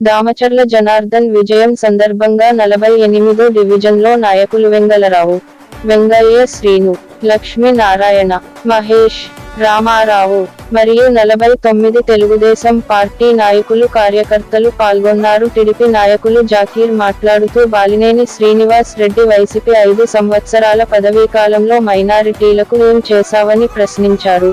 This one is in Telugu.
దామచర్ల జనార్దన్ విజయం సందర్భంగా నలభై ఎనిమిదో డివిజన్లో నాయకులు వెంగలరావు వెంగయ్య శ్రీను లక్ష్మీనారాయణ మహేష్ రామారావు మరియు నలభై తొమ్మిది తెలుగుదేశం పార్టీ నాయకులు కార్యకర్తలు పాల్గొన్నారు. టిడిపి నాయకులు జాకీర్ మాట్లాడుతూ బాలినేని శ్రీనివాస్ రెడ్డి వైసీపీ ఐదు సంవత్సరాల పదవీకాలంలో మైనారిటీలకు ఏం చేశావని ప్రశ్నించారు.